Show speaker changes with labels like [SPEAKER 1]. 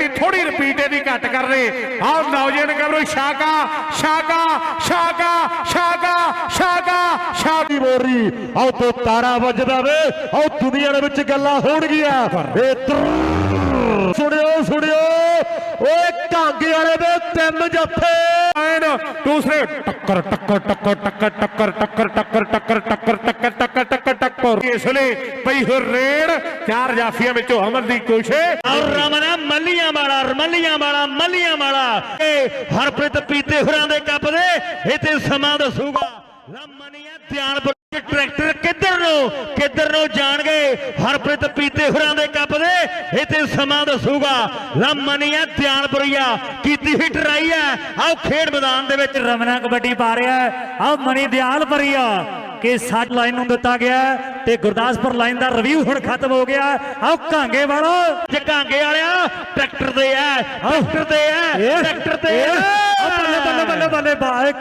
[SPEAKER 1] ਬੇਨਤੀ ਥੋੜੀ ਰਿਪੀਟ ਇਹਦੀ ਘੱਟ ਕਰ ਰਹੇ ਆਓ ਨੌਜਵਾਨ ਗੱਭਰੂ ਸ਼ਾਕਾ ਸ਼ਾਕਾ ਸ਼ਾਕਾ ਸ਼ਾਕਾ ਸ਼ਾਕਾ ਸ਼ਾਕੀ
[SPEAKER 2] ਮੋਰੀ ਆਓ ਤੋਂ ਤਾਰਾ ਵੱਜਦਾ ਵੇ। ਆਓ ਦੁਨੀਆ ਦੇ ਵਿੱਚ ਗੱਲਾਂ ਹੋਣਗੀਆਂ। ਇਹ ਸੁਣਿਓ ਸੁਣਿਓ। ਓਏ, ਢਾਂਗੇ ਵਾਲੇ ਦੇ ਤਿੰਨ ਜੱਫੇ
[SPEAKER 1] ਐਨ ਦੂਸਰੇ ਟੱਕਰ ਟੱਕਰ ਟੱਕਰ ਟੱਕਰ ਟੱਕਰ ਟੱਕਰ ਟੱਕਰ ਟੱਕਰ ਟੱਕਰ ਟੱਕਰ ਟੱਕਰ ਟੱਕਰ ਟੱਕਰ ਇਸ ਲਈ ਪਈ ਹੋ ਰੇਡ ਚਾਰ ਜਾਫੀਆਂ ਵਿੱਚੋਂ ਅਮਰ ਦੀ ਕੋਸ਼ਿਸ਼
[SPEAKER 3] ਔਰ ਰਮਨਾ ਮੱਲੀਆਂ ਵਾਲਾ ਮੱਲੀਆਂ ਵਾਲਾ ਮੱਲੀਆਂ ਵਾਲਾ ਇਹ ਹਰਪ੍ਰੀਤ ਪੀਤੇ ਹੋਰਾਂ ਦੇ ਕੱਪ ਦੇ ਤੇ ਸਮਾਂ ਦੱਸੂਗਾ ਲਮਨੀਆਂ ਧਿਆਨ ਟਰੈਕਟਰ ਕਿੱਧਰ ਨੂੰ ਕਿੱਧਰ ਨੂੰ ਜਾਣਗੇ ਹਰਪ੍ਰੀਤ ਪੀਤੇ ਹੋਰਾਂ ਦੇ ਕੱਪ ਦੇ। ਇਥੇ ਸਮਾਂ ਦੱਸੂਗਾ। ਲਮਨੀਆਂ ਧਿਆਨਪੁਰੀਆ ਕੀਤੀ ਹੀ ਟਰਾਈ ਹੈ। ਆਓ ਖੇਡ ਮੈਦਾਨ ਦੇ ਵਿੱਚ
[SPEAKER 4] ਰਮਨਾ ਕਬੱਡੀ ਪਾ ਰਿਹਾ ਮਣੀ ਦਿਆਲ ਭਰੀਆ ਕਿ ਸੱਟ ਲਾਈਨ ਨੂੰ ਦਿੱਤਾ ਗਿਆ ਤੇ ਗੁਰਦਾਸਪੁਰ ਲਾਈਨ ਦਾ ਰਿਵਿਊ ਹੁਣ ਖਤਮ ਹੋ ਗਿਆ। ਆਹ ਕਾਂਗੇ ਵਾਲੋ।
[SPEAKER 3] ਜਕਾਂਗੇ ਵਾਲਿਆ ਟਰੈਕਟਰ ਦੇ ਆ ਟਰੈਕਟਰ ਤੇ ਆ ਟਰੈਕਟਰ ਤੇ ਆ
[SPEAKER 4] ਬੱਲੇ ਬੱਲੇ ਬੱਲੇ ਬੱਲੇ ਬਾਏ